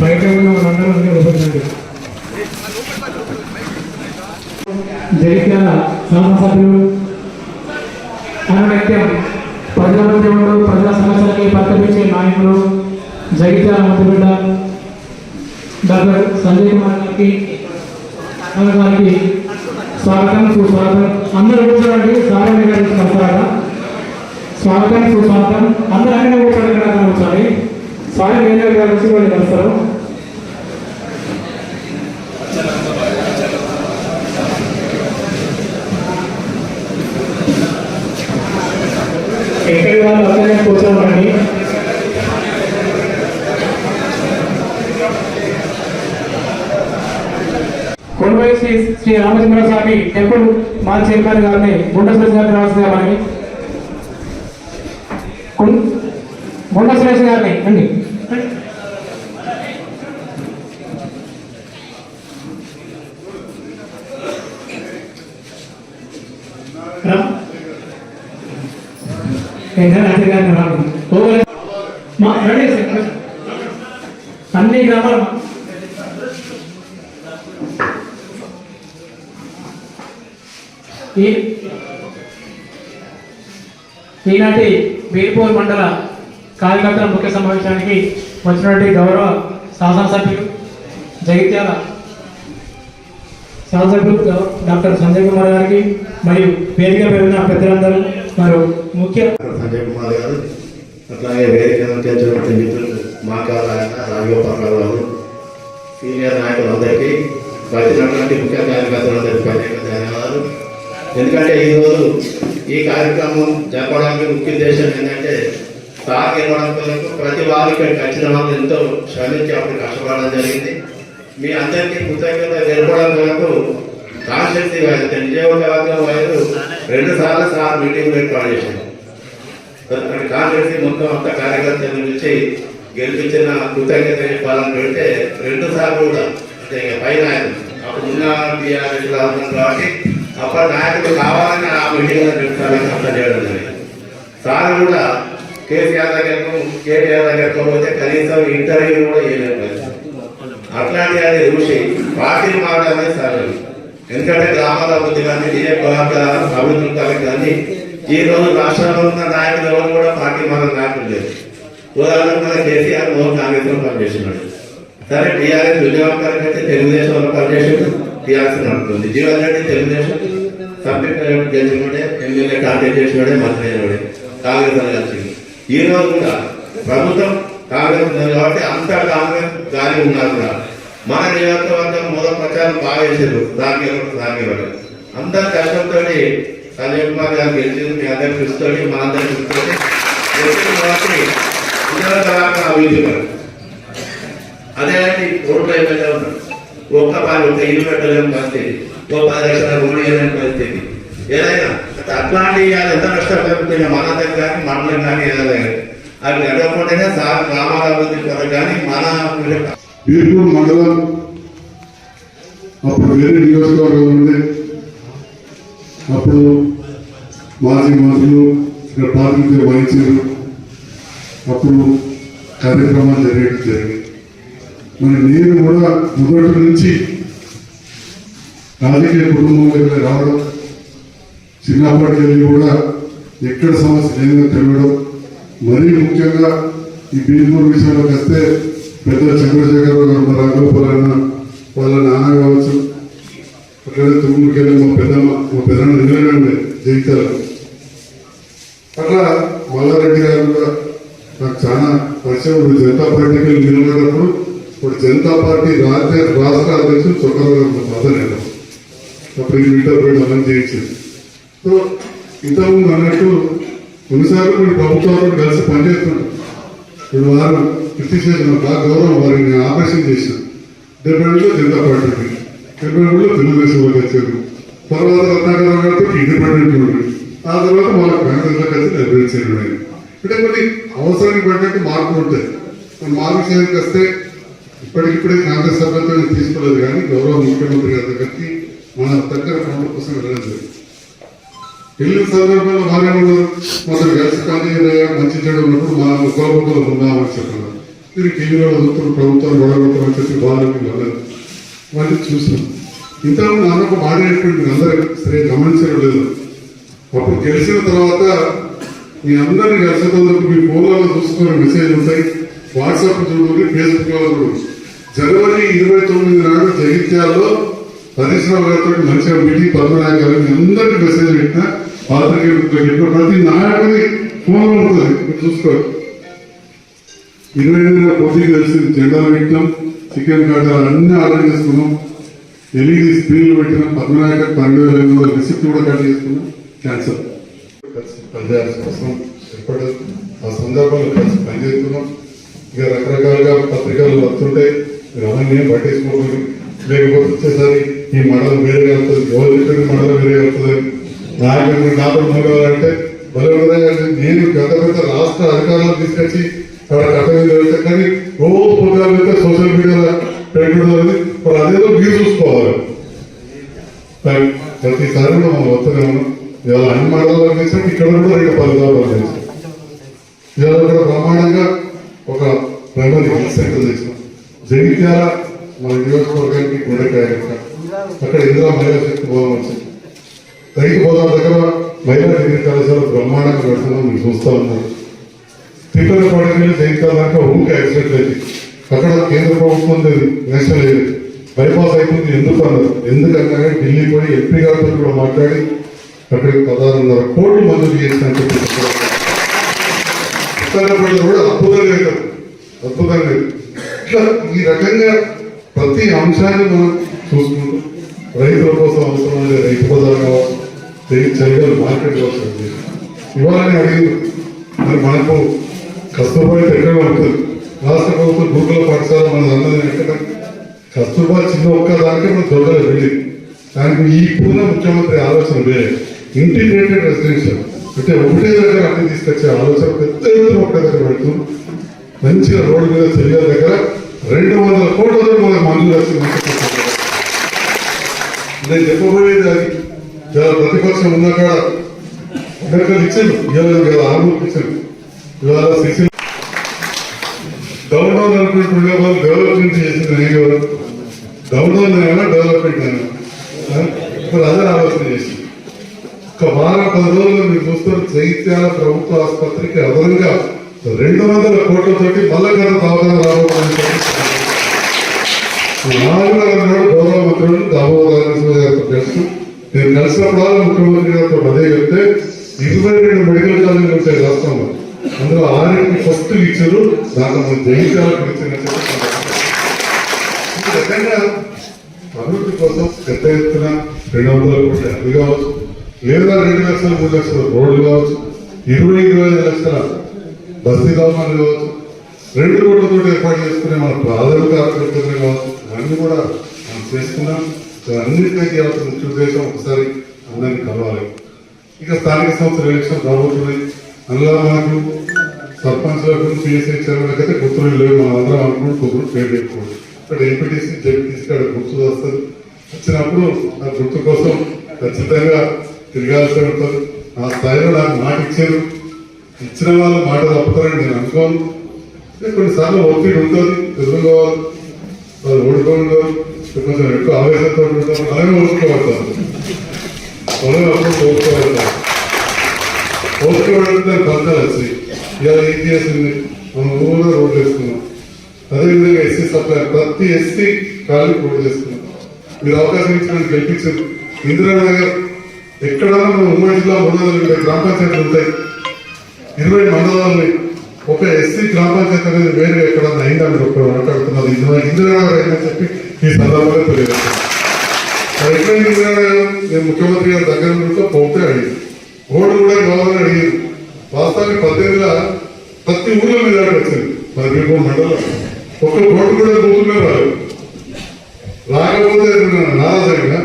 బయట ఉన్న మనందరం అన్ని ఉపయోగించండి జగిత్యాల శాసనసభ్యులు అనునిత్యం ప్రజల ఉద్యమంలో ఉండు ప్రజల సమస్యలకి పరితపించే నాయకులు జగిత్యాల మంత్రిబిడ్డ డాక్టర్ సంజయ్ కుమార్ గారికి గారికి స్వాగతం సుస్వాగతం. అందరూ కూర్చోండి. సారణి గారి వస్తారా స్వాగతం. సుస్వాగతం. అందరూ అక్కడ కూర్చోండి ఇక్కడ కూర్చోండి. స్వామి వేరే గారు వచ్చి వాళ్ళు కలుస్తారు ఎక్కడి వాళ్ళు అక్కడే కూర్చోండి కొలువై శ్రీ శ్రీ రామచంద్ర స్వామి టెంపుల్ మా చైర్మన్ గారిని గుండ సురేష్ గారిని రావాల్సిందిగా మనకి గుం- గుండ సురేష్ గారిని అండి అన్ని గ్రామాలు ఈ ఈనాటి వీర్పూర్ మండల కార్యకర్తల ముఖ్య సమావేశానికి వచ్చినటువంటి గౌరవ శాసనసభ్యులు జగిత్యాల శాసనసభ్యులు డాక్టర్ సంజయ్ కుమార్ గారికి మరియు వేదిక పెరిగిన పెద్దలందరూ మరియు ముఖ్య సంజయ్ కుమార్ గారు అట్లాగే వేదిక అలంకరించినటువంటి మాకాల ఆయన గారు సీనియర్ నాయకులందరికీ వచ్చినటువంటి ముఖ్య కార్యకర్తలందరికీ ప్రత్యేక ధన్యవాదాలు. ఎందుకంటే ఈరోజు ఈ కార్యక్రమం జరపడానికి ముఖ్య ఉద్దేశం ఏంటంటే సార్ ఇవ్వడం కొరకు ప్రతి వారు ఇక్కడికి వాళ్ళు ఎంతో శ్రమించి అప్పుడు కష్టపడడం జరిగింది. మీ అందరికీ కృతజ్ఞత తెలపడం కొరకు కాన్స్టిట్యూన్సీ వైజ్ నియోజకవర్గం వారు రెండు సార్లు సార్ మీటింగ్ ఏర్పాటు చేశారు. అక్కడ కాంగ్రెస్ మొత్తం అంత కార్యకర్తల నుంచి గెలిపించిన కృతజ్ఞత చెప్పాలని పెడితే రెండు సార్లు కూడా అంటే ఇక పై అప్పుడు ఉన్న టీఆర్ఎస్ కాబట్టి అప్పటి నాయకుడు కావాలని ఆ మీటింగ్లో చెప్తారని అర్థం చేయడం జరిగింది సార్ కూడా కేసీఆర్ దగ్గరకు కేటీఆర్ దగ్గరకు పోతే కనీసం ఇంటర్వ్యూ కూడా చేయలేదు అట్లాంటి అది చూసి పార్టీలు మారడమే సార్ ఎందుకంటే గ్రామాల అభివృద్ధి కానీ నియోజకవర్గ అభివృద్ధి కాలం కానీ ఈ రోజు రాష్ట్రంలో ఉన్న నాయకులు ఎవరు కూడా పార్టీ మారిన నాయకులు లేదు ఉదాహరణకు కేసీఆర్ మోహన్ కాంగ్రెస్లో పనిచేస్తున్నాడు. సరే టీఆర్ఎస్ విజయవాడ అయితే తెలుగుదేశంలో పనిచేసాడు టీఆర్ఎస్ నడుపుతుంది. జీవన్ రెడ్డి తెలుగుదేశం సభ్యుడు గెలిచినోడే ఎమ్మెల్యే కాంటాక్ట్ చేసినోడే మంత్రి అయినవాడే కాంగ్రెస్ అని కలిసింది. ఈ రోజు కూడా ప్రభుత్వం కాంగ్రెస్ ఉంది కాబట్టి అంతా కాంగ్రెస్ గాలి ఉన్నారు కూడా. మన నియోజకవర్గం మొదటి ప్రచారం బాగా చేశారు. దానికి దానికి అందరు కష్టంతో సంజయ్ కుమార్ గారు గెలిచింది మీ అందరి కృషితోటి మా అందరి కృషితోటి గెలిచిన కాబట్టి అభివృద్ధి అదే రోడ్లు ఏమైతే ఉన్నారు ఒక్క పని ఒక ఇల్లు పెట్టలేని పరిస్థితి. ఒక పది లక్షల రుణం ఇవ్వలేని పరిస్థితి. ఏదైనా అట్లాంటి ఎంత కష్టపడుతుంది మన దగ్గర కానీ మండలం కానీ ఏదైనా అవి నడవకుండానే సార్ గ్రామాభివృద్ధి కొరకు కానీ మన బీర్పూర్ మండలం అప్పుడు వేరే నియోజకవర్గం ఉంది అప్పుడు మాజీ మంత్రులు ఇక్కడ ప్రాతినిధ్యం వహించారు అప్పుడు కార్యక్రమాలు జరిగేది జరిగింది మరి నేను కూడా మొదటి నుంచి రాజకీయ కుటుంబంలోకి రావడం చిన్నప్పటి వెళ్ళి కూడా ఎక్కడ సమస్య లేదో తెలియడం మరీ ముఖ్యంగా ఈ బీర్పూర్ విషయంలోకి వస్తే పెద్ద చంద్రశేఖర్ గారు మా రాఘోపాలన్న వాళ్ళ నాన్న కావచ్చు అట్లనే తుమ్ముడికి వెళ్ళి మా పెద్దమ్మ మా పెద్దమ్మ నిన్ననే ఉండే అట్లా మల్లారెడ్డి గారు కూడా నాకు చాలా పరిచయం జనతా పార్టీకి నిలబడినప్పుడు ఇప్పుడు జనతా పార్టీ రాజ్య రాష్ట్ర అధ్యక్షుడు చొక్కరావు గారు అప్పుడు ఈ మీటర్ పోయి మనం చేయించింది. సో ఇంతకుముందు అన్నట్టు కొన్నిసార్లు మీరు ప్రభుత్వాలు కలిసి పనిచేస్తున్నారు ఇప్పుడు వారు కృషి చేసిన బాగా గౌరవం వారిని ఆపరేషన్ చేసిన. డెబ్బై ఏళ్ళలో జనతా పార్టీకి డెబ్బై ఏళ్ళలో తెలుగుదేశంలోకి వచ్చారు. తర్వాత రత్నాకర్ గారితో ఇండిపెండెంట్ ఉండి. ఆ తర్వాత వాళ్ళ కాంగ్రెస్లో కలిసి డెబ్బై చేయడం అంటే కొన్ని అవసరానికి పడినట్టు మార్పులు ఉంటాయి. మార్పు చేయడానికి వస్తే ఇప్పటికిప్పుడే కాంగ్రెస్ సభ్యులతో తీసుకోలేదు కానీ గౌరవ ముఖ్యమంత్రి గారి దగ్గరికి మన దగ్గర పనుల కోసం వెళ్ళడం జరిగింది. వెళ్ళిన సందర్భంలో భార్యలు ఉన్నారు మొదలు కలిసి కానీ మంచి చెడు ఉన్నప్పుడు మనం ఒకరికొకరు ఉన్నామని చెప్పారు మీరు టీవీలో చూస్తున్న ప్రభుత్వం గొడవని చెప్పి బాగా వెళ్ళదు మళ్ళీ చూసాం ఇంతకుముందు నాన్నకు ఒక మాట మీరు అందరూ సరే గమనించడం లేదు. అప్పుడు గెలిచిన తర్వాత మీ అందరినీ కలిసి మీ ఫోన్లలో చూసుకునే మెసేజ్ ఉంటాయి. వాట్సాప్ చూడండి ఫేస్బుక్లో జనవరి ఇరవై తొమ్మిది నాడు జగిత్యాల్లో హరీశ్రావు గారితో మంచిగా మీటింగ్ పద్మనాయక గారు అందరికీ మెసేజ్ పెట్టిన పాత్రికేయులకు చెప్పిన ప్రతి నాయకుడి ఫోన్లో ఉంటుంది మీరు చూసుకోండి. ఇరవై ఎనిమిదిలో పోటీకి తెలిసింది జెండాలు పెట్టినాం చికెన్ కాటాలు అన్ని ఆర్డర్ చేసుకున్నాం. ఎల్ఈడి స్క్రీన్లు పెట్టినాం పద్మనాయక పన్నెండు వేల ఎనిమిది వందల రిసిప్ట్ కూడా కట్ చేసుకున్నాం క్యాన్సర్ కలిసి పనిచేయాల్సిన అవసరం ఏర్పడదు. ఆ సందర్భంలో కలిసి పనిచేస్తున్నాం. ఇక రకరకాలుగా పత్రికలు వస్తుంటాయి మీరు అవన్నీ పట్టించుకోకూడదు. లేకపోతే వచ్చేసరి ఈ మండలం వేరే వెళ్తుంది ఎవరు చెప్పిన మండలం వేరే వెళ్తుంది నాయకుడు నాతో మూడు అంటే నేను గత పెద్ద రాష్ట్ర అధికారులు తీసుకొచ్చి అక్కడ కట్ట వెళ్తే కానీ రోజు పొద్దుగా వెళ్తే సోషల్ మీడియాలో పెట్టడం అనేది మరి అదేదో మీరు చూసుకోవాలి. కానీ ప్రతిసారి మనం వస్తూనే ఉన్నాం. ఇవాళ అన్ని మండలాలు చేసాం ఇక్కడ కూడా రెండు ఫలితాలు చేసాం ఇవాళ కూడా బ్రహ్మాండంగా ఒక ప్రైమరీ హెల్త్ సెంటర్ తెచ్చిన జగిత్యాల మన నియోజకవర్గానికి గుండెకాయ అక్కడ ఇందిరా మహిళా శక్తి భవనం వచ్చింది రైతు బోధన దగ్గర మహిళా డిగ్రీ కళాశాల బ్రహ్మాండంగా పెడుతున్నాం మీరు చూస్తూ ఉన్నారు. తిప్పల పడగలు జగిత్యాల దాకా ఊరికి యాక్సిడెంట్ అయింది. అక్కడ కేంద్ర ప్రభుత్వం లేదు నేషనల్ లేదు. బైపాస్ అయిపోయింది ఎందుకు అన్నారు? ఎందుకంటే ఢిల్లీ పోయి ఎంపీ గారితో కూడా మాట్లాడి అక్కడికి పదహారున్నర కోట్లు మంజూరు చేసినట్టు చెప్పి కూడా కూడా అద్భుతంగా అద్భుతం లేదు ఇట్లా ఈ రకంగా ప్రతి అంశాన్ని మనం చూసుకుంటాం రైతుల కోసం అవసరమైన రైతు బజార్ కావచ్చు రైతు చర్యలు మార్కెట్ అవసరం ఇవాళనే అడిగింది మరి మనకు కస్తూర్బా ఎక్కడ ఉంటుంది రాష్ట్ర ప్రభుత్వం గురుకుల పాఠశాల మన అన్నది ఎక్కడ కస్తూర్బా చిన్న ఒక్క దానికే మనం దొరకలేదు వెళ్ళి దానికి ఈ పూర్ణ ముఖ్యమంత్రి ఆలోచన వేరే. ఇంటిగ్రేటెడ్ రెసిడెన్షియల్ అంటే ఒకటే దగ్గర అన్ని తీసుకొచ్చే ఆలోచన పెద్ద ఎత్తున ఒకటే దగ్గర పెడుతూ మంచిగా రోడ్డు మీద చెల్లెల దగ్గర రెండు వందల కోట్ల మనకు మంజూరు వచ్చింది నేను చెప్పబోయేది అది. చాలా ప్రతిపక్షం ఉన్న కాడ ఒకరికి ఇచ్చాను ఇవాళ కదా ఆరుగురికి ఇచ్చాను ఇవాళ శిశు డౌన్ డౌన్ అనుకుంటుండే వాళ్ళు డెవలప్మెంట్ చేసింది నేను. ఎవరు డౌన్ డౌన్ అయినా డెవలప్మెంట్ అయినా. ఆ? అదే ఆలోచన చేసింది. ఒక వారం పది రోజులు మీరు చూస్తున్న చైత్యాల ప్రభుత్వ ఆసుపత్రికి అదనంగా రెండు వందల కోట్లతోటి మళ్ళా కదా అవగాహన రాబోతుందని నాడు గౌరవ మంత్రులు దామోదర గారితో కలిసి నేను కలిసినప్పుడు ముఖ్యమంత్రి గారితో అదే చెప్తే ఇరవై రెండు మెడికల్ కాలేజీలు ఉంటాయి రాష్ట్రంలో అందులో ఆరింటికి ఫస్ట్ ఇచ్చారు దాంట్లో మన జయించాలకు ఇచ్చినట్టు రకంగా అభివృద్ధి కోసం పెద్ద ఎత్తున రెండు వందల కోట్ల అది కావచ్చు. లేదా రెండు లక్షల మూడు లక్షల. రోడ్లు కావచ్చు ఇరవై ఇరవై ఐదు లక్షల బస్తీ దామాలు కావచ్చు. రెండు రోడ్లతో ఏర్పాటు చేసుకునే మన ప్రాథమిక ఆసుపత్రులు కావచ్చు అన్ని కూడా మనం చేసుకున్నాం. అన్నింటినీ చేయాల్సిన ముఖ్య ఉద్దేశం ఒకసారి అందరినీ కలవాలి. ఇక స్థానిక సంస్థలు ఎలక్షన్ రాబోతున్నాయి అందులో మనకు సర్పంచ్లకు పిఎస్ఐ చైర్మన్లకు అయితే గుర్తులు లేవు. మనం అందరం అనుకుని కుదురు పేరు చెప్పుకోండి ఇక్కడ ఎంపీటీసీ జడ్పీటీసీ ఇక్కడ గుర్తు వస్తుంది. వచ్చినప్పుడు ఆ గుర్తు కోసం ఖచ్చితంగా తిరగాల్సి ఉంటుంది ఆ స్థాయిలో నాకు మాట ఇచ్చారు. ఇచ్చిన వాళ్ళు మాట తప్పుతారని నేను అనుకోను. కొన్నిసార్లు ఒత్తిడి ఉంటుంది ఎదుర్కోవాలి. వాళ్ళు ఓడిపోవడం కొంచెం ఎక్కువ ఆవేశంతో ఉంటారు. అలాగే ఓడిపోతారు. మనం అప్పుడు ఓడిపోతారు. ఓడిపోవడం దాని ఫలితాలు వచ్చాయి. ఇలా ఏం చేసింది? మనం ఊళ్ళో రోడ్లు వేసుకున్నాం. అదేవిధంగా ఎస్సీ సప్లై ప్రతి ఎస్సీ ఖాళీ రోడ్డు చేసుకున్నాం. మీరు అవకాశం ఇచ్చిన గెలిపించారు. ఇందిరానగర్ ఎక్కడన్నా మనం ఉమ్మడి జిల్లా మూడు వందల ఇరవై గ్రామ పంచాయతీలు ఉంటాయి ఇరవై మండలాలని ఒక ఎస్సీ గ్రామ పంచాయతీ అనేది వేరే ఎక్కడన్నా అయిందా మీరు ఒక మాట్లాడుతున్నారు ఇందిరా ఇందిరానగర్ అయిందని చెప్పి ఈ సందర్భంగా తెలియజేస్తున్నారు మరి ఎక్కడైనా ఇందిరానగర్? నేను ముఖ్యమంత్రి గారి దగ్గర నుండి పోతే అడిగింది ఓటు కూడా కావాలని అడిగింది వాస్తవానికి పద్దెనిమిదిలో ప్రతి ఊళ్ళో మీద వచ్చింది మరి మీకు మండలం. ఒక్క ఓటు కూడా బూతుల్లో రాదు రాకపోతే నారాజంగా